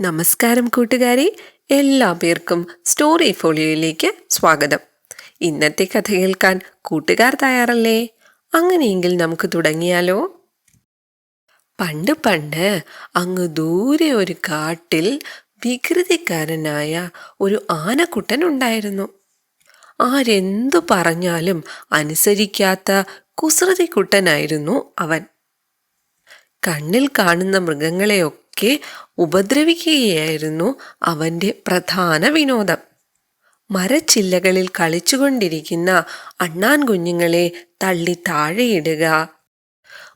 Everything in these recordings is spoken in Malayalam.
നമസ്കാരം കൂട്ടുകാരെ എല്ലാ പേർക്കും സ്റ്റോറി ഫോളിയോയിലേക്ക് സ്വാഗതം. ഇന്നത്തെ കഥ കേൾക്കാൻ കൂട്ടുകാർ തയ്യാറല്ലേ? അങ്ങനെയെങ്കിൽ നമുക്ക് തുടങ്ങിയാലോ? പണ്ട് പണ്ട് അങ്ങ് ദൂരെ ഒരു കാട്ടിൽ വികൃതിക്കാരനായ ഒരു ആനക്കുട്ടൻ ഉണ്ടായിരുന്നു. ആരെന്തു പറഞ്ഞാലും അനുസരിക്കാത്ത കുസൃതിക്കുട്ടനായിരുന്നു അവൻ. കണ്ണിൽ കാണുന്ന മൃഗങ്ങളെയൊക്കെ ഉപദ്രവിക്കുകയായിരുന്നു അവന്റെ പ്രധാന വിനോദം. മരച്ചില്ലകളിൽ കളിച്ചുകൊണ്ടിരിക്കുന്ന അണ്ണാൻ കുഞ്ഞുങ്ങളെ തള്ളി താഴെയിടുക.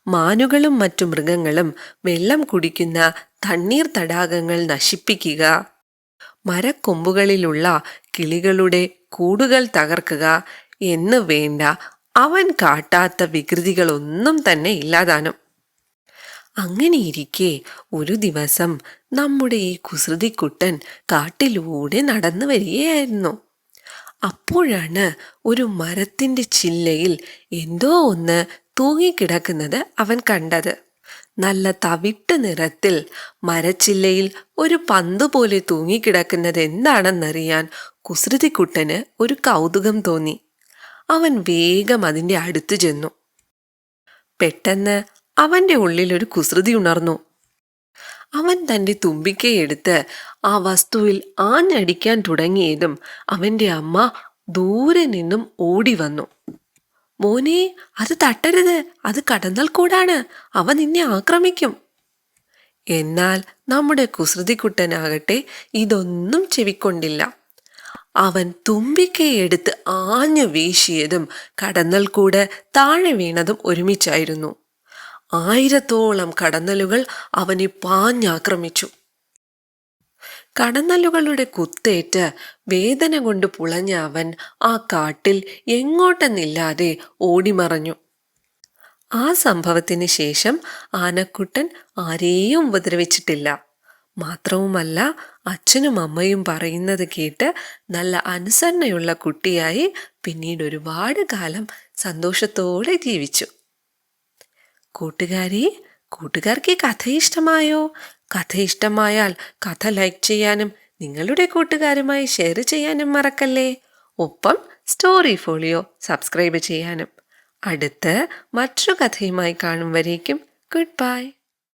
മാനുകളും മറ്റു മൃഗങ്ങളും വെള്ളം കുടിക്കുന്ന തണ്ണീർ തടാകങ്ങൾ നശിപ്പിക്കുക. മരക്കൊമ്പുകളിലുള്ള കിളികളുടെ കൂടുകൾ തകർക്കുക എന്ന് വേണ്ട അവൻ കാട്ടാത്ത വികൃതികളൊന്നും തന്നെ ഇല്ലാതാനും. അങ്ങനെയിരിക്കെ ഒരു ദിവസം നമ്മുടെ ഈ കുസൃതിക്കുട്ടൻ കാട്ടിലൂടെ നടന്നു വരികയായിരുന്നു. അപ്പോഴാണ് ഒരു മരത്തിന്റെ ചില്ലയിൽ എന്തോ ഒന്ന് തൂങ്ങിക്കിടക്കുന്നത് അവൻ കണ്ടത്. നല്ല തവിട്ട് നിറത്തിൽ മരച്ചില്ലയിൽ ഒരു പന്ത് പോലെ തൂങ്ങിക്കിടക്കുന്നത് എന്താണെന്നറിയാൻ കുസൃതിക്കുട്ടന് ഒരു കൗതുകം തോന്നി. അവൻ വേഗം അതിന്റെ അടുത്തു ചെന്നു. പെട്ടെന്ന് അവന്റെ ഉള്ളിൽ ഒരു കുസൃതി ഉണർന്നു. അവൻ തന്റെ തുമ്പിക്കയെടുത്ത് ആ വസ്തുവിൽ ആഞ്ഞടിക്കാൻ തുടങ്ങിയതും അവന്റെ അമ്മ ദൂരെ നിന്നും ഓടി വന്നു. മോനെ അത് തട്ടരുത്. അത് കടന്നൽ കൂടാണ്. അവ നിന്നെ ആക്രമിക്കും. എന്നാൽ നമ്മുടെ കുസൃതിക്കുട്ടനാകട്ടെ ഇതൊന്നും ചെവിക്കൊണ്ടില്ല. അവൻ തുമ്പിക്കയെടുത്ത് ആഞ്ഞു വീശിയതും കടന്നൽ കൂട് താഴെ വീണതും ഒരുമിച്ചായിരുന്നു. ആയിരത്തോളം കടന്നലുകൾ അവനെ പാഞ്ഞാക്രമിച്ചു. കടന്നലുകളുടെ കുത്തേറ്റ് വേദന കൊണ്ട് പുളഞ്ഞ അവൻ ആ കാട്ടിൽ എങ്ങോട്ടെന്നില്ലാതെ ഓടിമറഞ്ഞു. ആ സംഭവത്തിന് ശേഷം ആനക്കുട്ടൻ ആരെയും ഉപദ്രവിച്ചിട്ടില്ല. മാത്രവുമല്ല അച്ഛനും അമ്മയും പറയുന്നത് കേട്ട് നല്ല അനുസരണയുള്ള കുട്ടിയായി പിന്നീട് ഒരുപാട് കാലം സന്തോഷത്തോടെ ജീവിച്ചു. കൂട്ടുകാരി കൂട്ടുകാർക്ക് ഈ കഥ ഇഷ്ടമായോ? കഥ ഇഷ്ടമായാൽ കഥ ലൈക്ക് ചെയ്യാനും നിങ്ങളുടെ കൂട്ടുകാരുമായി ഷെയർ ചെയ്യാനും മറക്കല്ലേ? ഒപ്പം സ്റ്റോറി ഫോളിയോ സബ്സ്ക്രൈബ് ചെയ്യാനും. അടുത്ത് മറ്റൊരു കഥയുമായി കാണും വരേക്കും. Good bye.